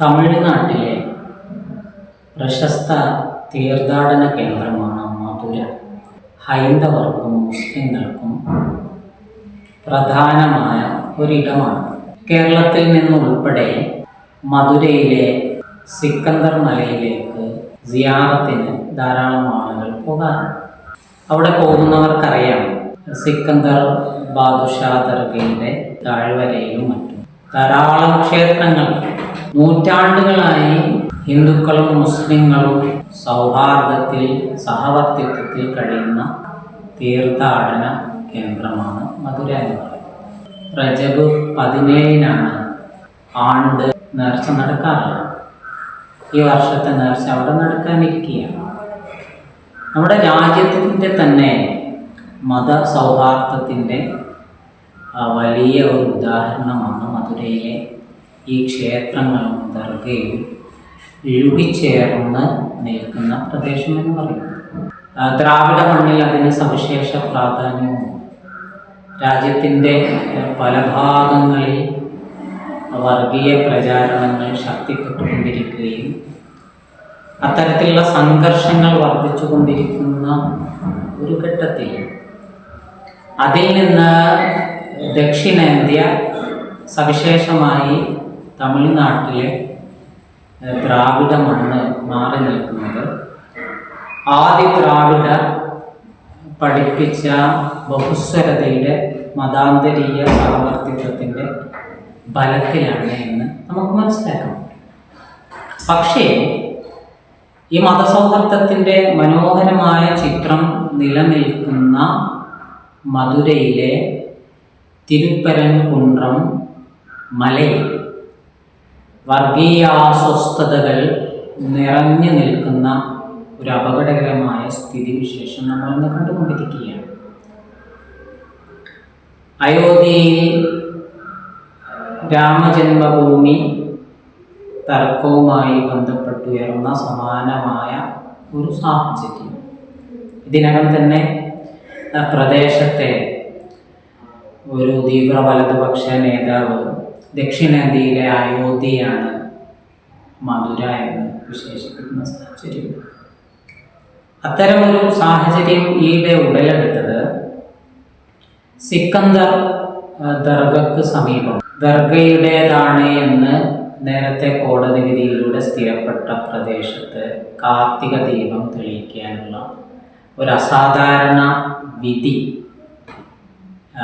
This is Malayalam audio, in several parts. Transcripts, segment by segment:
തമിഴ്നാട്ടിലെ പ്രശസ്ത തീർത്ഥാടന കേന്ദ്രമാണ് മധുര. ഹൈന്ദവർക്കും മുസ്ലിങ്ങൾക്കും പ്രധാനമായ ഒരിടമാണ്. കേരളത്തിൽ നിന്നുൾപ്പെടെ മധുരയിലെ സിക്കന്ദർ മലയിലേക്ക് സിയാറത്തിന് ധാരാളം ആളുകൾ പോകാറുണ്ട്. അവിടെ പോകുന്നവർക്കറിയാം സിക്കന്ദർ ബാദുഷാ ദർഗയുടെ താഴ്വരയിലും മറ്റും. ധാരാളം ക്ഷേത്രങ്ങൾ നൂറ്റാണ്ടുകളായി ഹിന്ദുക്കളും മുസ്ലിങ്ങളും സൗഹാർദ്ദത്തിൽ സഹവർത്തിത്വത്തിൽ കഴിയുന്ന തീർത്ഥാടന കേന്ദ്രമാണ് മധുര എന്ന് പറയുന്നത്. റജബ് പതിനേഴിനാണ് ആണ്ട് നേർച്ച നടക്കാറുള്ളത്. ഈ വർഷത്തെ നേർച്ച അവിടെ നടക്കാനിരിക്കുകയാണ് നമ്മുടെ രാജ്യത്തിന്റെ തന്നെ മത സൗഹാർദ്ദത്തിന്റെ വലിയ ഒരു ഉദാഹരണമാണ് മധുരയിലെ ഈ ക്ഷേത്രങ്ങളും ദർഗയും ഇഴുകിച്ചേർന്ന് നിൽക്കുന്ന പ്രദേശം എന്ന് ആ, ദ്രാവിഡ മണ്ണിൽ അതിന് സവിശേഷ പ്രാധാന്യവും രാജ്യത്തിന്റെ പല ഭാഗങ്ങളിൽ വർഗീയ പ്രചാരണങ്ങൾ ശക്തിപ്പെട്ടുകൊണ്ടിരിക്കുകയും അത്തരത്തിലുള്ള സംഘർഷങ്ങൾ വർദ്ധിച്ചുകൊണ്ടിരിക്കുന്ന ഒരു ഘട്ടത്തിൽ അതിൽ നിന്ന് ദക്ഷിണേന്ത്യ സവിശേഷമായി തമിഴ്നാട്ടിലെ ദ്രാവിഡ മണ്ണ് മാറി നിൽക്കുന്നത്. ആദ്യ ദ്രാവിഡ പഠിപ്പിച്ച ബഹുസ്വരതയുടെ മതാന്തരീയ സാമർത്ഥ്യത്വത്തിന്റെ ബലത്തിലാണ് എന്ന് നമുക്ക് മനസ്സിലാക്കാം. പക്ഷേ ഈ മതസൗഹാർദ്ദത്തിന്റെ മനോഹരമായ ചിത്രം നിലനിൽക്കുന്ന മധുരയിലെ തിരുപ്പരൻകുണ്ട്രം മലയിൽ വർഗീയാസ്വസ്ഥതകൾ നിറഞ്ഞു നിൽക്കുന്ന ഒരു അപകടകരമായ സ്ഥിതിവിശേഷം നമ്മൾ ഇന്ന് കണ്ടുകൊണ്ടിരിക്കുകയാണ്. അയോധ്യയിൽ രാമജന്മഭൂമി തർക്കവുമായി ബന്ധപ്പെട്ടുയർന്ന സമാനമായ ഒരു സാഹചര്യം. ഇതിനകം തന്നെ പ്രദേശത്തെ ഒരു തീവ്ര വലതുപക്ഷ നേതാവ് ദക്ഷിണേന്ത്യയിലെ അയോധ്യയാണ് മധുര എന്ന് വിശേഷിപ്പിക്കുന്ന സാഹചര്യം അത്തരമൊരു സാഹചര്യം ഈയിടെ ഉടലെടുത്തത് സിക്കന്ദർ ദർഗക്ക് സമീപം ദർഗയുടേതാണ് എന്ന് നേരത്തെ കോടതി വിധിയിലൂടെ സ്ഥിരപ്പെട്ട പ്രദേശത്ത് കാർത്തിക ദീപം തെളിയിക്കാനുള്ള ഒരു അസാധാരണ വിധി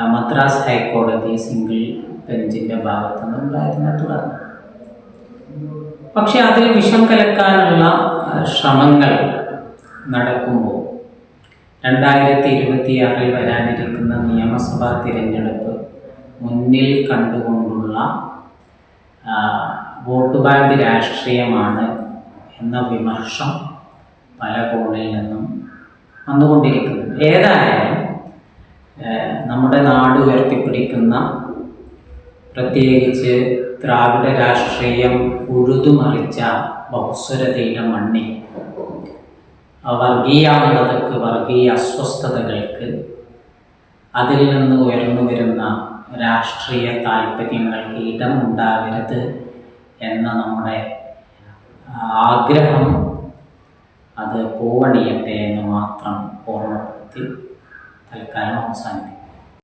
മദ്രാസ് ഹൈക്കോടതി സിംഗിൾ ബെഞ്ചിന്റെ ഭാഗത്തു നിന്നുണ്ടായതിനെ തുടർന്ന്. പക്ഷെ അതിൽ വിഷം കലക്കാനുള്ള ശ്രമങ്ങൾ നടക്കുമ്പോൾ രണ്ടായിരത്തി ഇരുപത്തിയാറിൽ വരാനിരിക്കുന്ന നിയമസഭാ തിരഞ്ഞെടുപ്പ് മുന്നിൽ കണ്ടുകൊണ്ടുള്ള വോട്ട് ബാങ്ക് രാഷ്ട്രീയമാണ് എന്ന വിമർശം പല കോണിൽ നിന്നും വന്നുകൊണ്ടിരിക്കുന്നു. ഏതായാലും നമ്മുടെ നാട് ഉയർത്തിപ്പിടിക്കുന്ന പ്രത്യേകിച്ച് ദ്രാവിഡ രാഷ്ട്രീയം ഉഴുതുമറിച്ച ബഹുസ്വരതയുടെ മണ്ണിൽ ആ വർഗീയാന്തതക്ക് വർഗീയ അസ്വസ്ഥതകൾക്ക് അതിൽ നിന്ന് ഉയർന്നു വരുന്ന രാഷ്ട്രീയ താല്പര്യങ്ങൾക്ക് ഇടമുണ്ടാകരുത് എന്ന നമ്മുടെ ആഗ്രഹം അത് പൂവണിയട്ടെ എന്ന് മാത്രം ഓർമ്മപ്പെടുത്തി തൽക്കാലം അവസാനിപ്പിക്കും